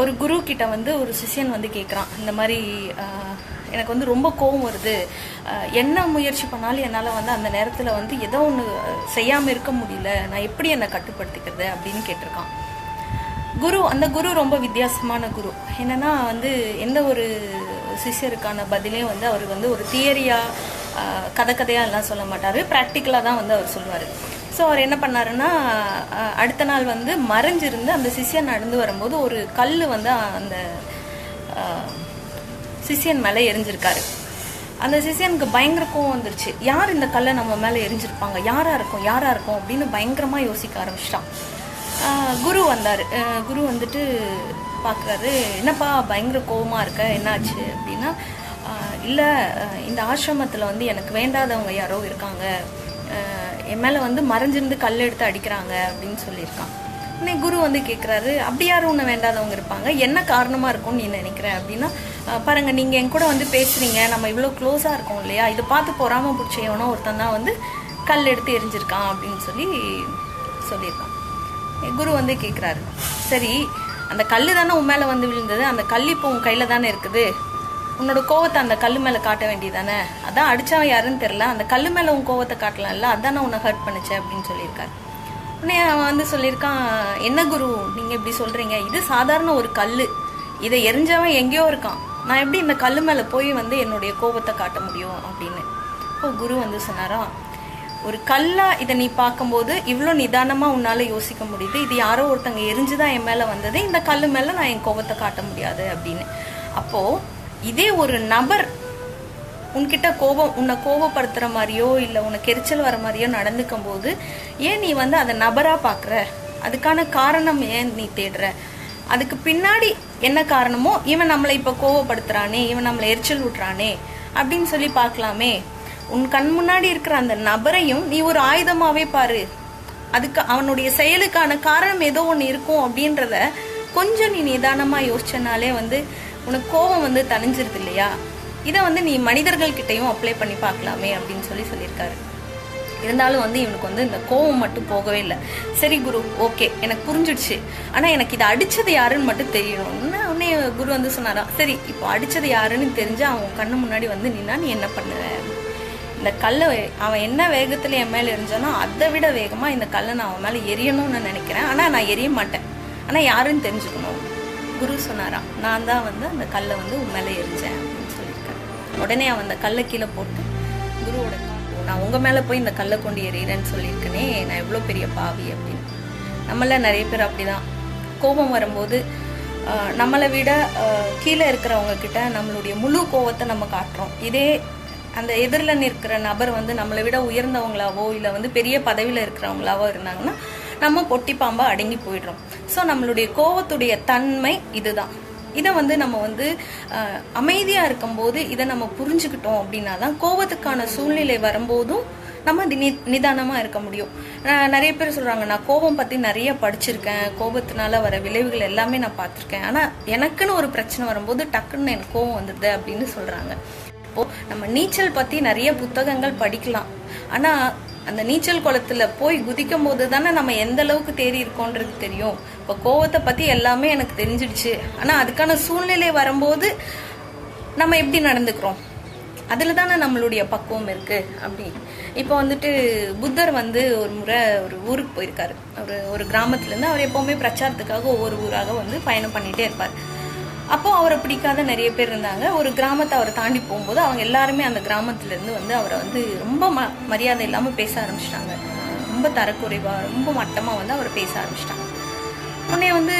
ஒரு குரு கிட்ட வந்து ஒரு சிஷ்யன் வந்து கேட்குறான் இந்த மாதிரி எனக்கு வந்து ரொம்ப கோவம் வருது. என்ன முயற்சி பண்ணாலும் என்னால் வந்து அந்த நேரத்தில் வந்து ஏதோ ஒன்று செய்யாமல் இருக்க முடியல. நான் எப்படி என்னை கட்டுப்படுத்திக்கிறது அப்படின்னு கேட்டிருக்கான். குரு அந்த குரு ரொம்ப வித்தியாசமான குரு. என்னென்னா வந்து எந்த ஒரு சிஷ்யருக்கான பதிலே வந்து அவர் வந்து ஒரு தியரியாக கதை கதையாக எல்லாம் சொல்ல மாட்டார். ப்ராக்டிக்கலாக தான் வந்து அவர் சொல்லுவார். ஸோ அவர் என்ன பண்ணாருன்னா அடுத்த நாள் வந்து மறைஞ்சிருந்து அந்த சிஷியன் நடந்து வரும்போது ஒரு கல் வந்து அந்த சிஷியன் மேலே எரிஞ்சிருக்காரு. அந்த சிஷியனுக்கு பயங்கர கோவம் வந்துருச்சு. யார் இந்த கல்லை நம்ம மேலே எரிஞ்சிருப்பாங்க? யாராக இருக்கும்? யாராக இருக்கும்? அப்படின்னு பயங்கரமாக யோசிக்க ஆரம்பிச்சிட்டான். குரு வந்தார். குரு வந்துட்டு பார்க்குறாரு என்னப்பா பயங்கர கோவமாக இருக்க? என்னாச்சு? அப்படின்னா இல்லை இந்த ஆசிரமத்தில் வந்து எனக்கு வேண்டாதவங்க யாரோ இருக்காங்க. என் மேலே வந்து மறைஞ்சிருந்து கல் எடுத்து அடிக்கிறாங்க அப்படின்னு சொல்லியிருக்கான். உடனே குரு வந்து கேட்குறாரு அப்படி யாரும் உன்னை வேண்டாதவங்க இருப்பாங்க? என்ன காரணமாக இருக்கும்னு நீ நினைக்கிறேன் அப்படின்னா பாருங்கள் நீங்கள் என் கூட வந்து பேசுகிறீங்க நம்ம இவ்வளோ க்ளோஸாக இருக்கோம் இல்லையா? இதை பார்த்து பொறாமல் பிடிச்சவனோ ஒருத்தன் தான் வந்து கல் எடுத்து எரிஞ்சிருக்கான் அப்படின்னு சொல்லி சொல்லியிருக்கான். குரு வந்து கேட்குறாரு சரி அந்த கல் தானே உன் மேலே வந்து விழுந்தது? அந்த கல் இப்போ உன் கையில் தானே இருக்குது? உன்னோட கோவத்தை அந்த கல் மேலே காட்ட வேண்டியதானே? அதான் அடிச்சவன் யாருன்னு தெரில அந்த கல் மேலே உன் கோவத்தை காட்டலாம்ல? அதானே உன்னை ஹர்ட் பண்ணுச்சு அப்படின்னு சொல்லியிருக்காரு. உடனே அவன் வந்து சொல்லியிருக்கான் என்ன குரு? நீங்கள் இப்படி சொல்கிறீங்க இது சாதாரண ஒரு கல் இதை எரிஞ்சவன் எங்கேயோ இருக்கான். நான் எப்படி இந்த கல் மேலே போய் வந்து என்னுடைய கோபத்தை காட்ட முடியும்? அப்படின்னு. இப்போ குரு வந்து சொன்னாரா ஒரு கல்லா இதை நீ பார்க்கும்போது இவ்வளோ நிதானமாக உன்னால் யோசிக்க முடியுது. இது யாரோ ஒருத்தங்க எரிஞ்சுதான் என் மேலே வந்தது. இந்த கல் மேலே நான் என் கோபத்தை காட்ட முடியாது. அப்படின்னு. அப்போது இதே ஒரு நபர் உன்கிட்ட கோபம் உன்னை கோபப்படுத்துற மாதிரியோ இல்லை உனக்கு எரிச்சல் வர மாதிரியோ நடந்துக்கும் போது ஏன் நீ வந்து அதை நபரா பார்க்குற அதுக்கான காரணம் ஏன் நீ தேடுற? அதுக்கு பின்னாடி என்ன காரணமோ இவன் நம்மளை இப்போ கோவப்படுத்துறானே இவன் நம்மளை எரிச்சல் விட்றானே அப்படின்னு சொல்லி பார்க்கலாமே. உன் கண் முன்னாடி இருக்கிற அந்த நபரையும் நீ ஒரு ஆயுதமாவே பாரு. அதுக்கு அவனுடைய செயலுக்கான காரணம் ஏதோ ஒன்று இருக்கும் அப்படின்றத கொஞ்சம் நீ நிதானமாக யோசிச்சனாலே வந்து உனக்கு கோபம் வந்து தணிஞ்சிருது இல்லையா? இதை வந்து நீ மனிதர்கள்கிட்டையும் அப்ளை பண்ணி பார்க்கலாமே அப்படின்னு சொல்லி சொல்லியிருக்காரு. இருந்தாலும் வந்து இவனுக்கு வந்து இந்த கோவம் மட்டும் போகவே இல்லை. சரி குரு ஓகே எனக்கு புரிஞ்சிடுச்சு. ஆனால் எனக்கு இதை அடித்தது யாருன்னு மட்டும் தெரியணும்னு உடனே குரு வந்து சொன்னாராம் சரி இப்போ அடித்தது யாருன்னு தெரிஞ்சு அவன் கண்ணு முன்னாடி வந்து நின்னா நீ என்ன பண்ணுவ? இந்த கல்லை அவன் என்ன வேகத்தில் என் மேலே எரிஞ்சானோ அதை விட வேகமாக இந்த கல்லை நான் அவன் மேலே எரியணும்னு நினைக்கிறேன். ஆனால் நான் எரிய மாட்டேன். ஆனால் யாருன்னு தெரிஞ்சுக்கணும். குரு சொன்னாராம் நான் தான் வந்து அந்த கல்லை வந்து உன் மேலே எரிஞ்சேன் அப்படின்னு சொல்லியிருக்கேன் உடனே அவன் அந்த கல்லை கீழே போட்டு குருவோட நான் உங்கள் மேலே போய் இந்த கல்லை கொண்டு எறிகிறேன்னு சொல்லியிருக்கேனே நான் எவ்வளோ பெரிய பாவி அப்படின்னு. நம்மள நிறைய பேர் அப்படிதான். கோபம் வரும்போது நம்மளை விட கீழே இருக்கிறவங்க கிட்ட நம்மளுடைய முழு கோவத்தை நம்ம காட்டுறோம். இதே அந்த எதிரில் நிற்கிற நபர் வந்து நம்மளை விட உயர்ந்தவங்களாவோ இல்லை வந்து பெரிய பதவியில் இருக்கிறவங்களாவோ இருந்தாங்கன்னா நம்ம பொட்டி பாம்பா அடங்கி போயிடுறோம். ஸோ நம்மளுடைய கோவத்துடைய தன்மை இதுதான். இதை வந்து நம்ம வந்து அமைதியாக இருக்கும்போது இதை நம்ம புரிஞ்சுக்கிட்டோம் அப்படின்னா தான் கோவத்துக்கான சூழ்நிலை வரும்போதும் நம்ம நி நிதானமாக இருக்க முடியும். நான் நிறைய பேர் சொல்கிறாங்க நான் கோபம் பற்றி நிறைய படிச்சிருக்கேன். கோபத்தினால வர விளைவுகள் எல்லாமே நான் பார்த்துருக்கேன். ஆனால் எனக்குன்னு ஒரு பிரச்சனை வரும்போது டக்குன்னு எனக்கு கோபம் வந்துடுது அப்படின்னு சொல்கிறாங்க இப்போ நம்ம நீச்சல் பற்றி நிறைய புத்தகங்கள் படிக்கலாம். ஆனால் அந்த நீச்சல் குளத்துல போய் குதிக்கும் போது தானே நம்ம எந்த அளவுக்கு தேறி இருக்கோன்றது தெரியும். இப்போ கோவத்தை பத்தி எல்லாமே எனக்கு தெரிஞ்சிடுச்சு. ஆனா அதுக்கான சூழ்நிலை வரும்போது நம்ம எப்படி நடந்துக்கிறோம்? அதில் தானே நம்மளுடைய பக்குவம் இருக்குது அப்படி. இப்போ வந்துட்டு புத்தர் வந்து ஒரு முறை ஒரு ஊருக்கு போயிருக்காரு. ஒரு ஒரு கிராமத்துலேருந்து அவர் எப்போவுமே பிரச்சாரத்துக்காக ஒவ்வொரு ஊராக வந்து பயணம் பண்ணிகிட்டே இருப்பார். அப்போ அவரை பிடிக்காத நிறைய பேர் இருந்தாங்க. ஒரு கிராமத்தை அவரை தாண்டி போகும்போது அவங்க எல்லாருமே அந்த கிராமத்துலேருந்து வந்து அவரை வந்து ரொம்ப ம மரியாதை இல்லாமல் பேச ஆரம்பிச்சிட்டாங்க. ரொம்ப தரக்குறைவாக ரொம்ப மட்டமாக வந்து அவரை பேச ஆரம்பிச்சிட்டாங்க. உடனே வந்து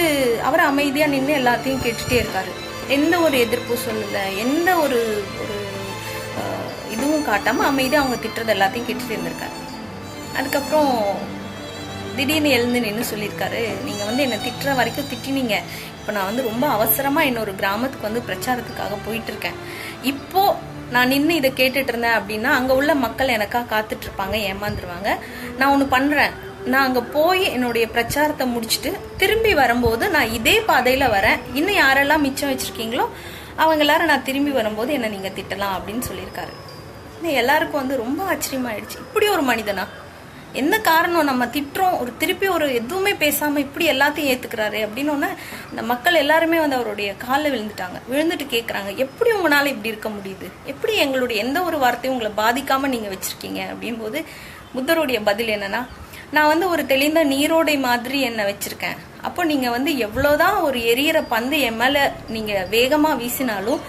அவர் அமைதியாக நின்று எல்லாத்தையும் கேட்டுகிட்டே இருக்காரு. எந்த ஒரு எதிர்ப்பும் சொல்லலை எந்த ஒரு ஒரு இதுவும் காட்டாமல் அமைதியாக அவங்க திட்டுறது எல்லாத்தையும் கேட்டுகிட்டே இருந்திருக்காரு. அதுக்கப்புறம் திடீர்னு எழுந்து நின்று சொல்லியிருக்காரு. நீங்க வந்து என்னை திட்டுற வரைக்கும் திட்டினீங்க. இப்போ நான் வந்து ரொம்ப அவசரமா இன்னொரு கிராமத்துக்கு வந்து பிரச்சாரத்துக்காக போயிட்டு இருக்கேன் இப்போ நான் நின்று இதை கேட்டுட்டு இருந்தேன் அப்படின்னா அங்க உள்ள மக்கள் எனக்காக காத்துட்டு இருப்பாங்க ஏமாந்துருவாங்க. நான் ஒன்று பண்றேன். நான் அங்கே போய் என்னுடைய பிரச்சாரத்தை முடிச்சுட்டு திரும்பி வரும்போது நான் இதே பாதையில் வரேன். இன்னும் யாரெல்லாம் மிச்சம் வச்சுருக்கீங்களோ அவங்க எல்லாரும் நான் திரும்பி வரும்போது என்னை நீங்கள் திட்டலாம் அப்படின்னு சொல்லியிருக்காரு. இன்னும் எல்லாருக்கும் வந்து ரொம்ப ஆச்சரியமாயிடுச்சு. இப்படி ஒரு மனிதனா? என்ன காரணம்? நம்ம திட்டுறோம். ஒரு திருப்பி ஒரு எதுவுமே பேசாம இப்படி எல்லாத்தையும் ஏத்துக்கிறாரு அப்படின்னு ஒன்று இந்த மக்கள் எல்லாருமே வந்து அவருடைய காலில் விழுந்துட்டாங்க. விழுந்துட்டு கேட்குறாங்க எப்படி உங்களால இப்படி இருக்க முடியுது? எப்படி எங்களுடைய எந்த ஒரு வார்த்தையும் உங்களை பாதிக்காம நீங்க வச்சிருக்கீங்க? அப்படின்போது புத்தருடைய பதில் என்னன்னா நான் வந்து ஒரு தெளிந்த நீரோடை மாதிரி என்னை வச்சிருக்கேன். அப்போ நீங்க வந்து எவ்வளோதான் ஒரு எரியற பந்து என் மேல நீங்க வேகமா வீசினாலும்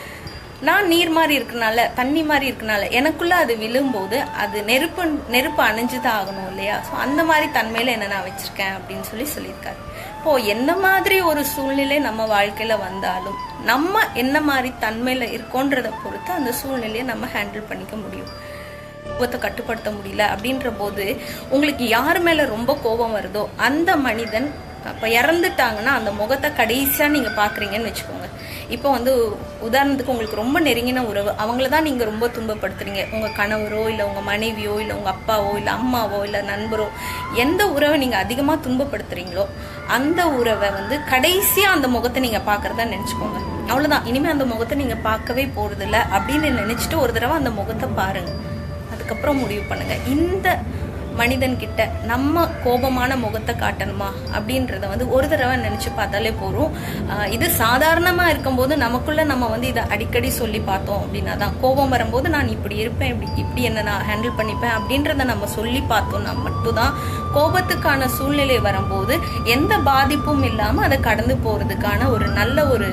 நான் நீர் மாதிரி இருக்கனால தண்ணி மாதிரி இருக்கனால எனக்குள்ள அது விழும்போது அது நெருப்பு நெருப்பு அணைஞ்சுதான் ஆகணும் இல்லையா? ஸோ அந்த மாதிரி தன்மையில என்ன நான் வச்சிருக்கேன் அப்படின்னு சொல்லி சொல்லியிருக்காரு. இப்போ எந்த மாதிரி ஒரு சூழ்நிலை நம்ம வாழ்க்கையில வந்தாலும் நம்ம என்ன மாதிரி தன்மையில இருக்கோன்றத பொறுத்து அந்த சூழ்நிலையை நம்ம ஹேண்டில் பண்ணிக்க முடியும். கோபத்தை கட்டுப்படுத்த முடியல அப்படின்ற போது உங்களுக்கு யார் மேல ரொம்ப கோபம் வருதோ அந்த மனிதன் அப்ப இறந்துட்டாங்கன்னா அந்த முகத்தை கடைசியா நீங்க பாக்குறீங்கன்னு வச்சுக்கோங்க. இப்போ வந்து உதாரணத்துக்கு உங்களுக்கு ரொம்ப நெருங்கின உறவு அவங்கள தான் நீங்கள் ரொம்ப துன்பப்படுத்துறீங்க. உங்கள் கணவரோ இல்லை உங்கள் மனைவியோ இல்லை உங்கள் அப்பாவோ இல்லை அம்மாவோ இல்லை நண்பரோ எந்த உறவை நீங்கள் அதிகமாக துன்பப்படுத்துறீங்களோ அந்த உறவை வந்து கடைசியாக அந்த முகத்தை நீங்கள் பார்க்குறதா நினச்சிக்கோங்க. அவ்வளோதான் இனிமேல் அந்த முகத்தை நீங்கள் பார்க்கவே போகிறதில்ல அப்படின்னு நினச்சிட்டு ஒரு தடவை அந்த முகத்தை பாருங்கள் அதுக்கப்புறம் முடிவு பண்ணுங்கள் இந்த மனிதன்கிட்ட நம்ம கோபமான முகத்தை காட்டணுமா அப்படின்றத வந்து ஒரு தடவை நினைச்சு பார்த்தாலே போறோம் இது சாதாரணமா இருக்கும்போது நமக்குள்ள நம்ம வந்து இதை அடிக்கடி சொல்லி பார்த்தோம் அப்படின்னா தான். கோபம் வரும்போது நான் இப்படி இருப்பேன் இப்படி இப்படி என்ன நான் ஹேண்டில் பண்ணிப்பேன் அப்படின்றத நம்ம சொல்லி பார்த்தோம்னா மட்டும்தான் கோபத்துக்கான சூழ்நிலை வரும்போது எந்த பாதிப்பும் இல்லாம அதை கடந்து போறதுக்கான ஒரு நல்ல ஒரு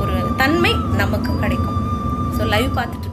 ஒரு தன்மை நமக்கு கிடைக்கும். ஸோ லைவ் பார்த்துட்டு